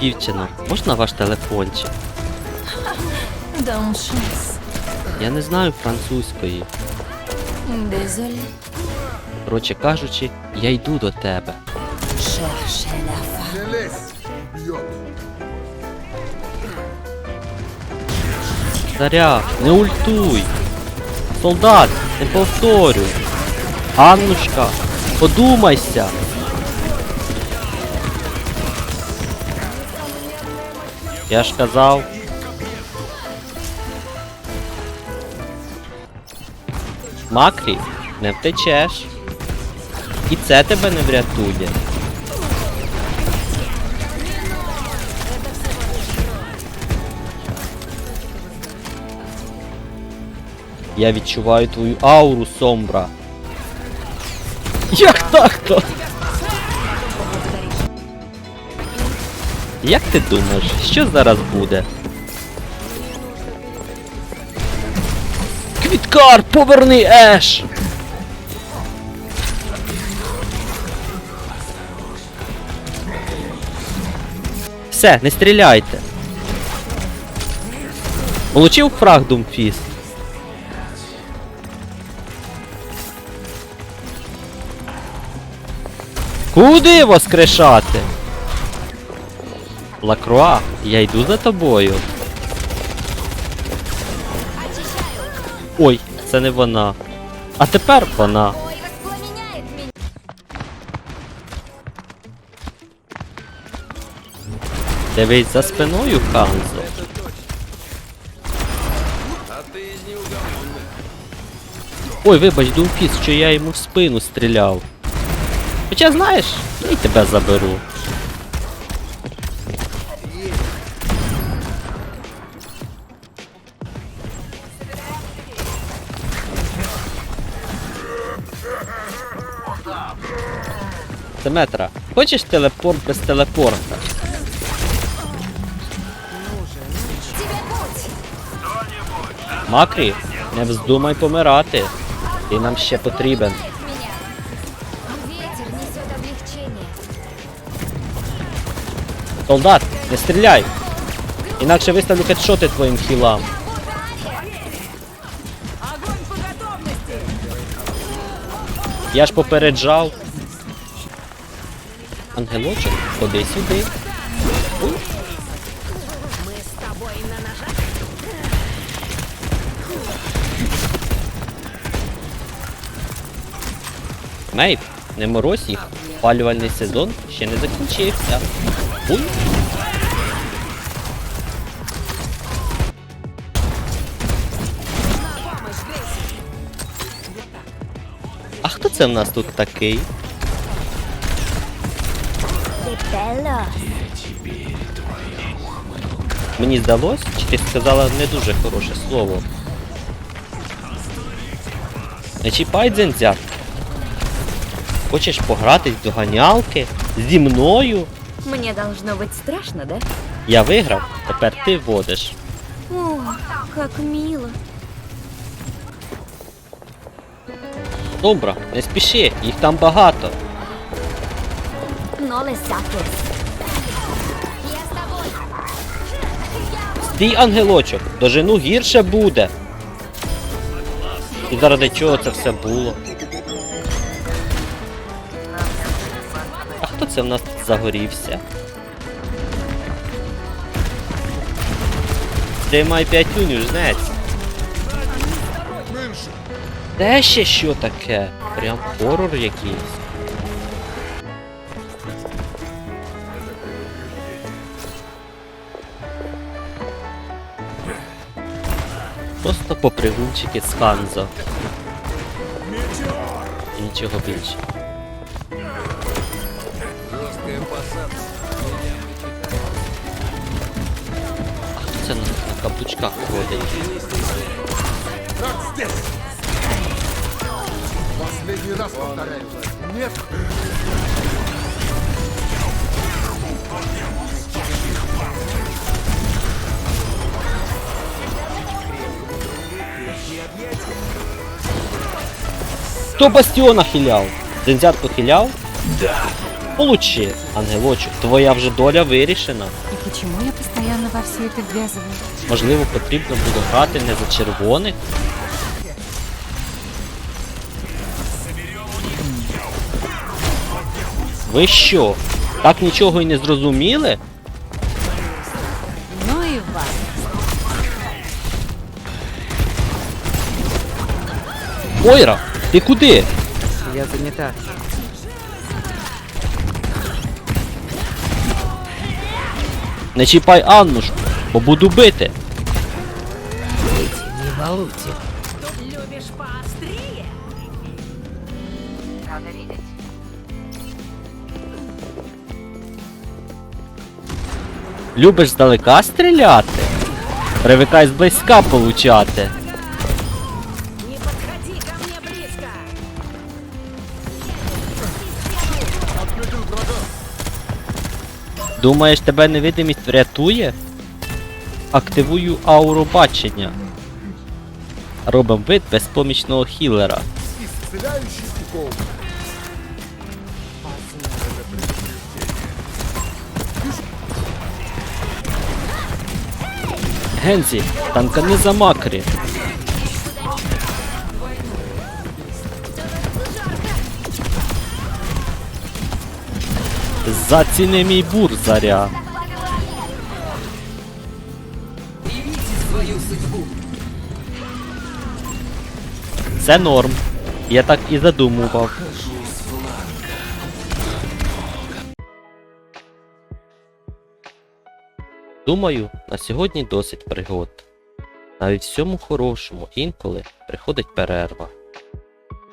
Дівчина, можна ваш телефончик? Я не знаю французької. Désolé. Коротше кажучи, я йду до тебе. Cherchez la femme. Не лезь, бьет. Заря, не ультуй! Солдат, не повторюй! Аннушка, подумайся! Я ж казав. Макрі, не втечеш. І це тебе не врятує. Я відчуваю твою ауру, Сомбра. Як так-то? Як ти думаєш, що зараз буде? Квіткар, поверни Еш! Все, не стріляйте. Получив фраг Думфіс? Куди воскрешати? Лакруа, я йду за тобою. Ой, це не вона. А тепер вона. Дивись за спиною, Ханзо. Ой, вибач, Думфіс, що я йому в спину стріляв. Хоча знаєш, я й тебе заберу. Деметра, хочеш телепорт без телепорта? Макрі, не вздумай помирати. Ти нам ще потрібен. Солдат, не стріляй! Інакше виставлю хедшоти твоїм хілам. Я ж попереджав. Ангелочок, ходи сюди. Уй. Мейт, не морозь їх. Палювальний сезон ще не закінчився. Уй. А хто це в нас тут такий? Мені здалось, чи ти сказала не дуже хороше слово. Не чіпай дзензяк. Хочеш погратись в доганялки? Зі мною? Мне должно быть страшно, да? Я виграв, тепер ти водиш. О, как мило. Добре, не спіши, їх там багато. No. Стій, ангелочок, дожену гірше буде. І заради чого це все було? А хто це в нас тут загорівся? Тримай п'ятюню, жнець. Де ще що таке? Прям хорор якийсь. Просто попригунчики з Ханзо. І нічого більше. А хто це на, на каблучках ходить? Последний раз повторяю. Нет. Хто бастіона хиляв? Дензят похиляв? Да, Получи, ангелочок, твоя вже доля вирішена. И почему я постоянно во все это ввязываюсь? Можливо, потрібно було грати не за червоних. Ви що? Так нічого і не зрозуміли? Ну и вас. Ойра, ти куди? Я занята. Не чіпай Аннушку, бо буду бити. Не балуйте. Любишь поострее? Любиш здалека стріляти? Привикай зблизька получати. Думаєш, тебе невидимість врятує? Активую ауру бачення. Робимо вид безпомічного хілера. Гензі, танкани за макрі. Заціни мій бур заря. Це норм. Я так і задумував. Думаю, на сьогодні досить пригод. Навіть всьому хорошому інколи приходить перерва.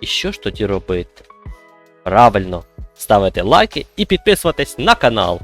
І що ж тоді робити? Правильно, ставити лайки і підписуватись на канал.